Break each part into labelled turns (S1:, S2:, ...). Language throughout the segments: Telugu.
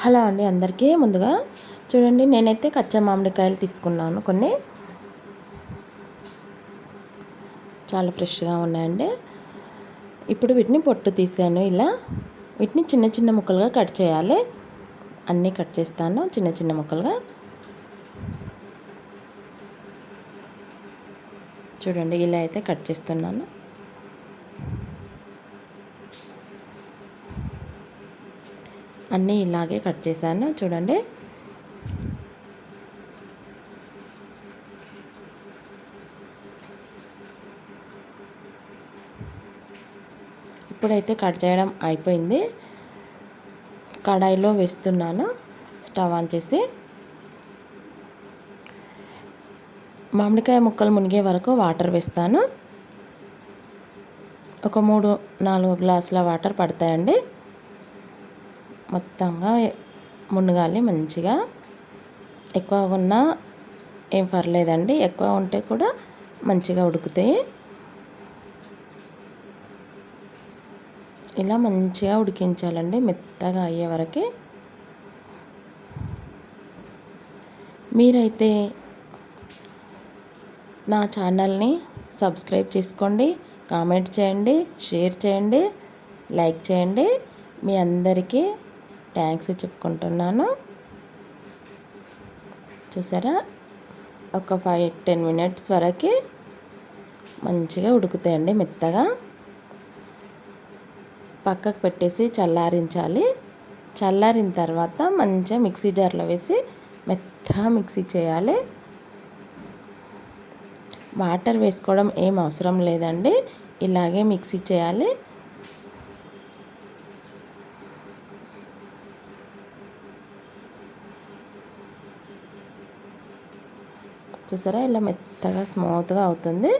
S1: హలో అండి అందరికీ ముందుగా చూడండి నేనైతే కచ్చా మామిడికాయలు తీసుకున్నాను. కొన్ని చాలా ఫ్రెష్గా ఉన్నాయండి. ఇప్పుడు వీటిని పొట్టు తీసాను ఇలా. వీటిని చిన్న చిన్న ముక్కలుగా కట్ చేయాలి. అన్నీ కట్ చేస్తాను చిన్న చిన్న ముక్కలుగా. చూడండి ఇలా అయితే కట్ చేస్తున్నాను. అన్నీ ఇలాగే కట్ చేశాను. చూడండి. ఇప్పుడైతే కట్ చేయడం అయిపోయింది. కడాయిలో వేస్తున్నాను. స్టవ్ ఆన్ చేసి. మామిడికాయ ముక్కలు మునిగే వరకు వాటర్ వేస్తాను. ఒక మూడు నాలుగు గ్లాసుల వాటర్ పడతాయండి. మొత్తంగా మునగాలి మంచిగా ఎక్కువ ఉన్నా ఏం పర్లేదండి. ఎక్కువ ఉంటే కూడా మంచిగా ఉడుకుతాయి. ఇలా మంచిగా ఉడికించాలండి మెత్తగా అయ్యే వరకు. మీరైతే నా ఛానల్ని సబ్స్క్రైబ్ చేసుకోండి కామెంట్ చేయండి షేర్ చేయండి లైక్ చేయండి. మీ అందరికీ థ్యాంక్స్ చెప్పుకుంటున్నాను. చూసారా? ఒక ఫైవ్ టెన్ మినిట్స్ వరకు మంచిగా ఉడుకుతాయండి మెత్తగా. పక్కకు పెట్టేసి చల్లారించాలి. చల్లారిన తర్వాత మంచిగా మిక్సీ జార్లో వేసి మెత్తగా మిక్సీ చేయాలి. వాటర్ వేసుకోవడం ఏం అవసరం లేదండి. ఇలాగే మిక్సీ చేయాలి. చూసారా? ఇలా మెత్తగా స్మూత్గా అవుతుంది.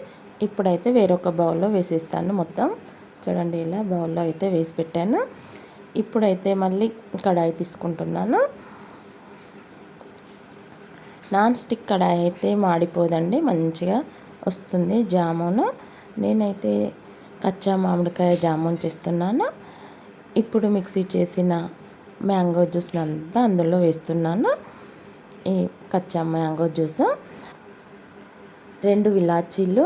S1: ఇప్పుడైతే వేరొక బౌల్లో వేసేస్తాను మొత్తం. చూడండి ఇలా బౌల్లో అయితే వేసి పెట్టాను. ఇప్పుడైతే మళ్ళీ కడాయి తీసుకుంటున్నాను. నాన్ స్టిక్ కడాయి అయితే మాడిపోదండి. మంచిగా వస్తుంది జామును. నేనైతే కచ్చా మామిడికాయ జామున్ చేస్తున్నాను. ఇప్పుడు మిక్సీ చేసిన మ్యాంగో జ్యూస్ని అంతా అందులో వేస్తున్నాను. ఈ కచ్చా మ్యాంగో జ్యూస్. రెండు విలాచీలు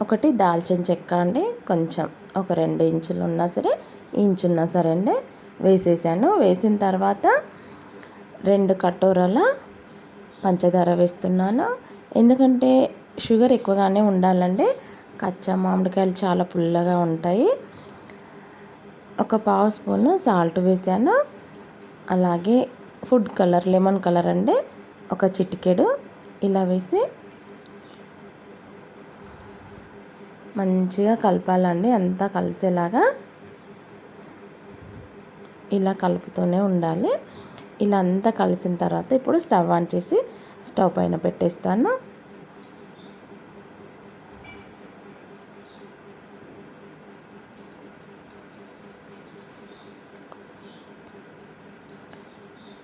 S1: ఒకటి దాల్చిన చెక్క అండి. కొంచెం ఒక రెండు ఇంచులు ఉన్నా సరే ఇంచు ఉన్నా సరే అండి. వేసేసాను. వేసిన తర్వాత రెండు కటోరాల పంచదార వేస్తున్నాను. ఎందుకంటే షుగర్ ఎక్కువగానే ఉండాలండి. కచ్చా మామిడికాయలు చాలా పుల్లగా ఉంటాయి. ఒక పావు స్పూన్ సాల్ట్ వేసాను. అలాగే ఫుడ్ కలర్ లెమన్ కలర్ అండి. ఒక చిటికెడు. ఇలా వేసి మంచిగా కలపాలండి. అంతా కలిసేలాగా ఇలా కలుపుతూనే ఉండాలి. ఇలా అంతా కలిసిన తర్వాత ఇప్పుడు స్టవ్ ఆన్ చేసి స్టవ్ పైన పెట్టేస్తాను.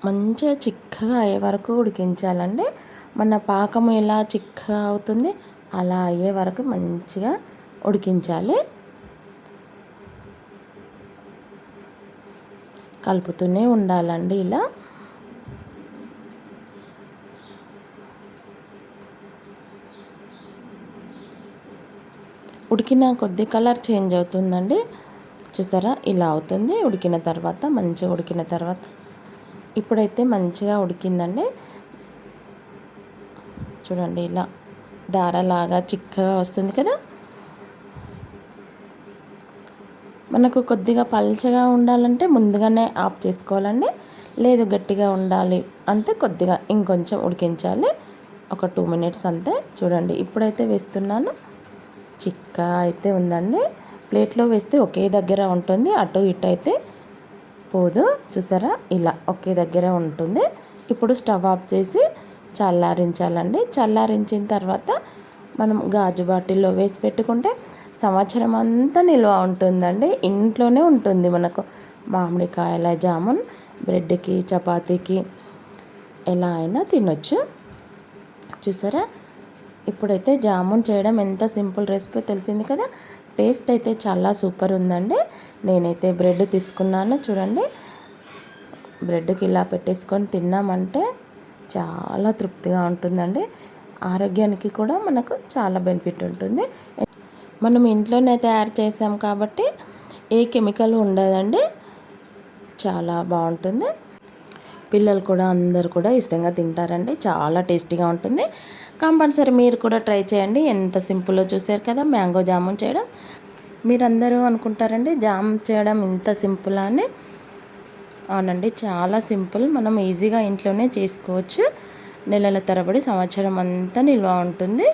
S1: మంచిగా చిక్కగా అయ్యే వరకు ఉడికించాలండి. మన పాకం ఎలా చిక్కగా అవుతుంది అలా అయ్యే వరకు మంచిగా ఉడికించాలి. కలుపుతూనే ఉండాలండి ఇలా. ఉడికిన కొద్ది కలర్ చేంజ్ అవుతుందండి. చూసారా? ఇలా అవుతుంది. ఉడికిన తర్వాత మంచిగా ఉడికిన తర్వాత. ఇప్పుడైతే మంచిగా ఉడికిందండి. చూడండి ఇలా. దారలాగా చిక్కగా వస్తుంది కదా? మనకు కొద్దిగా పల్చగా ఉండాలంటే ముందుగానే ఆఫ్ చేసుకోవాలండి. లేదు గట్టిగా ఉండాలి అంటే కొద్దిగా ఇంకొంచెం ఉడికించాలి. ఒక టూ మినిట్స్ అంతే. చూడండి ఇప్పుడైతే వేస్తున్నాను. చిక్క అయితే ఉందండి. ప్లేట్లో వేస్తే ఒకే దగ్గర ఉంటుంది. అటు ఇటు అయితే పోదు. చూసారా? ఇలా ఒకే దగ్గర ఉంటుంది. ఇప్పుడు స్టవ్ ఆఫ్ చేసి చల్లారించాలండి. చల్లారించిన తర్వాత మనం గాజు బాటిల్లో వేసి పెట్టుకుంటే సంవత్సరం అంతా నిల్వ ఉంటుందండి. ఇంట్లోనే ఉంటుంది మనకు. మామిడికాయల జామున్ బ్రెడ్కి చపాతీకి ఎలా అయినా తినొచ్చు. చూసారా? ఇప్పుడైతే జామున్ చేయడం ఎంత సింపుల్ రెసిపీ తెలిసింది కదా? టేస్ట్ అయితే చాలా సూపర్ ఉందండి. నేనైతే బ్రెడ్ తీసుకున్నాను చూడండి. బ్రెడ్కి ఇలా పెట్టేసుకొని తిన్నామంటే చాలా తృప్తిగా ఉంటుందండి. ఆరోగ్యానికి కూడా మనకు చాలా బెనిఫిట్ ఉంటుంది. మనం ఇంట్లోనే తయారు చేసాం కాబట్టి ఏ కెమికల్ ఉండదండి. చాలా బాగుంటుంది. పిల్లలు కూడా అందరు కూడా ఇష్టంగా తింటారండి. చాలా టేస్టీగా ఉంటుంది. కంపల్సరీ మీరు కూడా ట్రై చేయండి. ఎంత సింపుల్లో చూసారు కదా మ్యాంగో జామున్ చేయడం. మీరందరూ అనుకుంటారండి జామ్ చేయడం ఇంత సింపుల్ అని. అవునండి చాలా సింపుల్. మనం ఈజీగా ఇంట్లోనే చేసుకోవచ్చు. నెలల తరబడి సంవత్సరం అంతా నిల్వ ఉంటుంది.